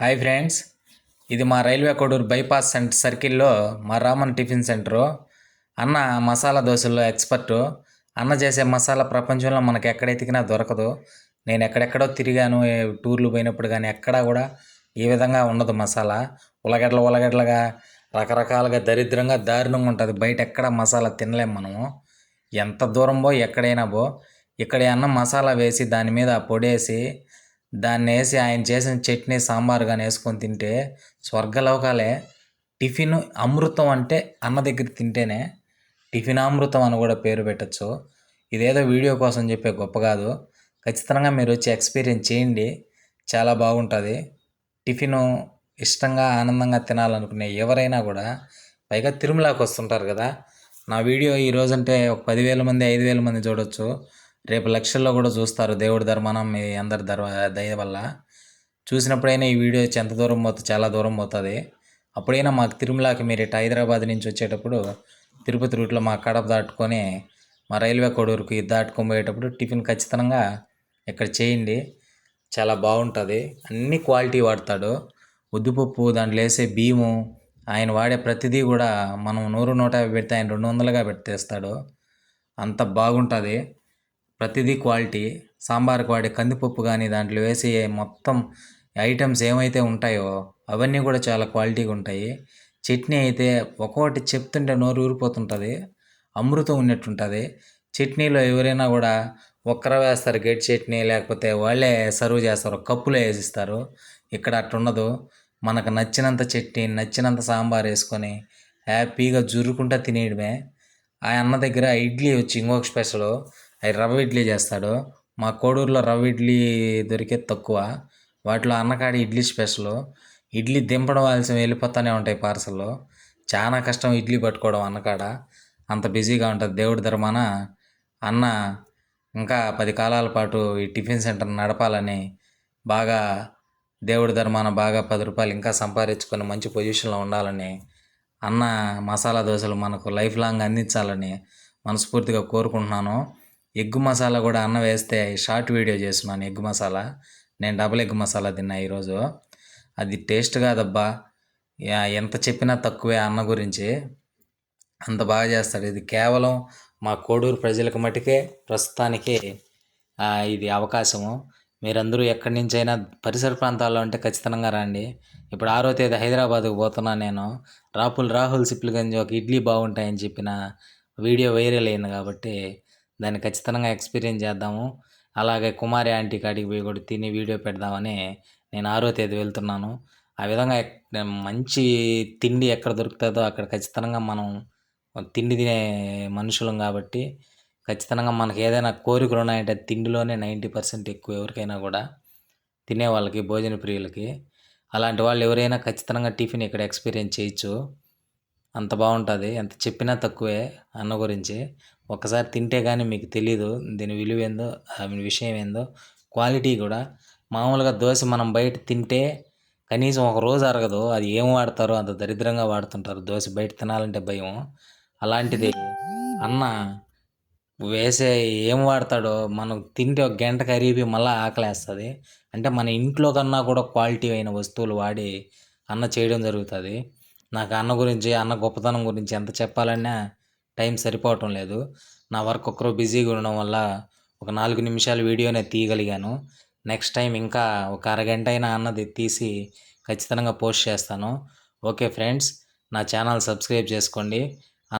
Hi friends ఇది మా railway Koduru bypass centre సర్కిల్లో మా రామన్ టిఫిన్ సెంటరు. అన్న మసాలా దోశల్లో ఎక్స్పర్టు. అన్న చేసే మసాలా ప్రపంచంలో మనకు ఎక్కడ ఎతికినా దొరకదు. నేను ఎక్కడెక్కడో తిరిగాను టూర్లు పోయినప్పుడు కానీ ఎక్కడా కూడా ఈ విధంగా ఉండదు మసాలా. ఉలగడ్డలు ఉలగడ్డలుగా రకరకాలుగా దరిద్రంగా దారుణంగా ఉంటుంది. బయట ఎక్కడ మసాలా తినలేం మనము. ఎంత దూరం పో ఎక్కడైనా పో ఇక్కడ అన్న మసాలా వేసి దాని మీద పొడేసి దాన్ని వేసి ఆయన చేసిన చట్నీ సాంబార్ కానీ వేసుకొని తింటే స్వర్గలోకాలే టిఫిన్ అమృతం అంటే అన్న దగ్గర తింటేనే టిఫిన్ అమృతం అని కూడా పేరు పెట్టచ్చు. ఇదేదో వీడియో కోసం చెప్పే గొప్ప కాదు. ఖచ్చితంగా మీరు వచ్చి ఎక్స్పీరియన్స్ చేయండి. చాలా బాగుంటుంది. టిఫిన్ ఇష్టంగా ఆనందంగా తినాలనుకునే ఎవరైనా కూడా పైగా తిరుమలకి వస్తుంటారు కదా. నా వీడియో ఈ రోజంటే ఒక పదివేల మంది ఐదు వేల మంది చూడొచ్చు. రేపు లక్షల్లో కూడా చూస్తారు దేవుడి ధర్మానం మీ అందరి ధర్మ దయ వల్ల. చూసినప్పుడైనా ఈ వీడియో ఎంత దూరం పోతుంది చాలా దూరం పోతుంది. అప్పుడైనా మాకు తిరుమలకి మీరు ఇటు హైదరాబాద్ నుంచి వచ్చేటప్పుడు తిరుపతి రూట్లో మా కడప దాటుకొని మా రైల్వే కొడూరుకి దాటుకొని పోయేటప్పుడు టిఫిన్ ఖచ్చితంగా ఇక్కడ చేయండి. చాలా బాగుంటుంది. అన్ని క్వాలిటీ వాడతాడు. ఉద్దిపప్పు దాంట్లో వేసే బియ్యము ఆయన వాడే ప్రతిదీ కూడా మనం నూరు నూట యాభై పెడితే ఆయన రెండు వందలుగా పెట్టేస్తాడు. అంత బాగుంటుంది. ప్రతిదీ క్వాలిటీ సాంబార్కి వాడే కందిపప్పు కానీ దాంట్లో వేసి మొత్తం ఐటమ్స్ ఏమైతే ఉంటాయో అవన్నీ కూడా చాలా క్వాలిటీగా ఉంటాయి. చట్నీ అయితే ఒక్కొక్కటి చెప్తుంటే నోరు ఊరిపోతుంటుంది అమృతం ఉన్నట్టుంటుంది. చట్నీలో ఎవరైనా కూడా ఒక్కర వేస్తారు గెట్ చట్నీ లేకపోతే వాళ్ళే సర్వ్ చేస్తారు కప్పులో వేసిస్తారు. ఇక్కడ అట్టుండదు మనకు నచ్చినంత చట్నీ నచ్చినంత సాంబార్ వేసుకొని హ్యాపీగా జురుకుంటా తినేయడమే. ఆ అన్న దగ్గర ఇడ్లీ వచ్చి ఇంకొక స్పెషల్. అవి రవ్వ ఇడ్లీ చేస్తాడు. మా కోడూరులో రవ్వ ఇడ్లీ దొరికేది తక్కువ. వాటిలో అన్నకాడి ఇడ్లీ స్పెషల్. ఇడ్లీ దింపడం ఆలస్యం వెళ్ళిపోతూనే ఉంటాయి పార్సల్లో. చాలా కష్టం ఇడ్లీ పట్టుకోవడం అన్నకాడ. అంత బిజీగా ఉంటుంది. దేవుడి ధర్మాన అన్న ఇంకా పది కాలాల పాటు ఈ టిఫిన్ సెంటర్ నడపాలని బాగా దేవుడి ధర్మాన బాగా పది రూపాయలు ఇంకా సంపాదించుకొని మంచి పొజిషన్లో ఉండాలని అన్న మసాలా దోశలు మనకు లైఫ్ లాంగ్ అందించాలని మనస్ఫూర్తిగా కోరుకుంటున్నాను. ఎగ్గు మసాలా కూడా అన్న వేస్తే షార్ట్ వీడియో చేస్తున్నాను ఎగ్ మసాలా. నేను డబుల్ ఎగ్ మసాలా తిన్నా ఈరోజు. అది టేస్ట్ కాదబ్బా. ఎంత చెప్పినా తక్కువే అన్న గురించి. అంత బాగా చేస్తాడు. ఇది కేవలం మా కోడూరు ప్రజలకు మటుకే ప్రస్తుతానికి ఇది అవకాశము. మీరందరూ ఎక్కడి నుంచైనా పరిసర ప్రాంతాల్లో ఉంటే ఖచ్చితంగా రండి. ఇప్పుడు ఆరో తేదీ హైదరాబాద్కు పోతున్నా నేను. రాపుల్ రాహుల్ సిప్లిగంజ్ ఒక ఇడ్లీ బాగుంటాయని చెప్పిన వీడియో వైరల్ అయింది కాబట్టి దాన్ని ఖచ్చితంగా ఎక్స్పీరియన్స్ చేద్దాము. అలాగే కుమారి ఆంటీ కాడికి పోయి కూడా తిని వీడియో పెడదామని నేను ఆరో తేదీ వెళ్తున్నాను. ఆ విధంగా మంచి తిండి ఎక్కడ దొరుకుతుందో అక్కడ ఖచ్చితంగా మనం తిండి తినే మనుషులం కాబట్టి ఖచ్చితంగా మనకి ఏదైనా కోరికలు ఉన్నాయంటే తిండిలోనే నైంటీ పర్సెంట్ ఎక్కువ ఎవరికైనా కూడా తినే వాళ్ళకి భోజన ప్రియులకి. అలాంటి వాళ్ళు ఎవరైనా ఖచ్చితంగా టిఫిన్ ఇక్కడ ఎక్స్పీరియన్స్ చేయొచ్చు. అంత బాగుంటుంది. ఎంత చెప్పినా తక్కువే అన్న గురించి. ఒక్కసారి తింటే కానీ మీకు తెలీదు దీని విలువ ఏందో దాని విషయం ఏందో క్వాలిటీ కూడా. మామూలుగా దోశ మనం బయట తింటే కనీసం ఒక రోజు అరగదు. అది ఏం వాడతారో అంత దరిద్రంగా వాడుతుంటారు. దోశ బయట తినాలంటే భయం అలాంటిది అన్న వేసే ఏం వాడతాడో మనం తింటే ఒక గంట కరిగి మళ్ళీ ఆకలేస్తుంది. అంటే మన ఇంట్లో కన్నా కూడా క్వాలిటీ అయిన వస్తువులు వాడి అన్న చేయడం జరుగుతుంది. నాకు అన్న గురించి అన్న గొప్పతనం గురించి ఎంత చెప్పాలన్నా టైం సరిపోవటం లేదు. నా వర్క్ ఒక్కరో బిజీగా ఉండడం వల్ల ఒక నాలుగు నిమిషాల వీడియోనే తీయగలిగాను. నెక్స్ట్ టైం ఇంకా ఒక అరగంట అయినా అన్నది తీసి ఖచ్చితంగా పోస్ట్ చేస్తాను. ఓకే ఫ్రెండ్స్ నా ఛానల్ సబ్స్క్రైబ్ చేసుకోండి.